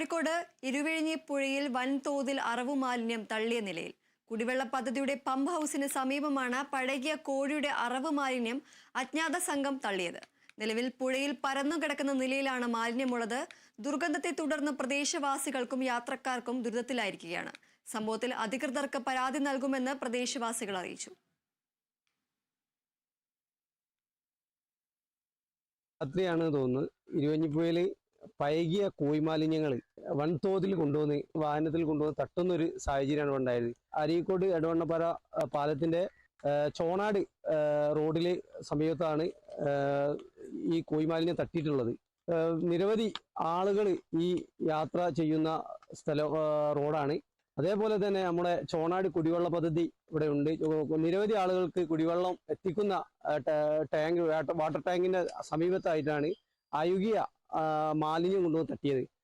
കോഴിക്കോട് ഇരുവിഴിഞ്ഞി പുഴയിൽ വൻതോതിൽ അറവു മാലിന്യം തള്ളിയ നിലയിൽ കുടിവെള്ള പദ്ധതിയുടെ പമ്പ് ഹൗസിന് സമീപമാണ് പഴകിയ കോഴിയുടെ അറവ് മാലിന്യം അജ്ഞാത സംഘം തള്ളിയത്. നിലവിൽ പുഴയിൽ പരന്നു കിടക്കുന്ന നിലയിലാണ് മാലിന്യമുള്ളത്. ദുർഗന്ധത്തെ തുടർന്ന് പ്രദേശവാസികൾക്കും യാത്രക്കാർക്കും ദുരിതത്തിലായിരിക്കുകയാണ്. സംഭവത്തിൽ അധികൃതർക്ക് പരാതി നൽകുമെന്ന് പ്രദേശവാസികൾ അറിയിച്ചു. രാത്രിയാണ് തോന്നുന്നത്. ഇരുവഞ്ഞിപ്പുഴയിൽ പഴകിയ കോയിമാലിന്യങ്ങൾ വൻതോതിൽ കൊണ്ടുവന്ന് വാഹനത്തിൽ കൊണ്ടുവന്ന് തട്ടുന്ന ഒരു സാഹചര്യമാണ് ഉണ്ടായത്. അരീക്കോട് എടവണ്ണപ്പാറ പാലത്തിന്റെ ചോണാട് റോഡിൽ സമീപത്താണ് ഈ കോയിമാലിന്യം തട്ടിയിട്ടുള്ളത്. നിരവധി ആളുകൾ ഈ യാത്ര ചെയ്യുന്ന സ്ഥല റോഡാണ്. അതേപോലെ തന്നെ നമ്മുടെ ചോണാട് കുടിവെള്ള പദ്ധതി ഇവിടെ ഉണ്ട്. നിരവധി ആളുകൾക്ക് കുടിവെള്ളം എത്തിക്കുന്ന ടാങ്ക് വാട്ടർ ടാങ്കിന്റെ സമീപത്തായിട്ടാണ് അയുകിയ ആ, മാലിന്യം കൊണ്ടുവന്ന് തട്ടിയത്.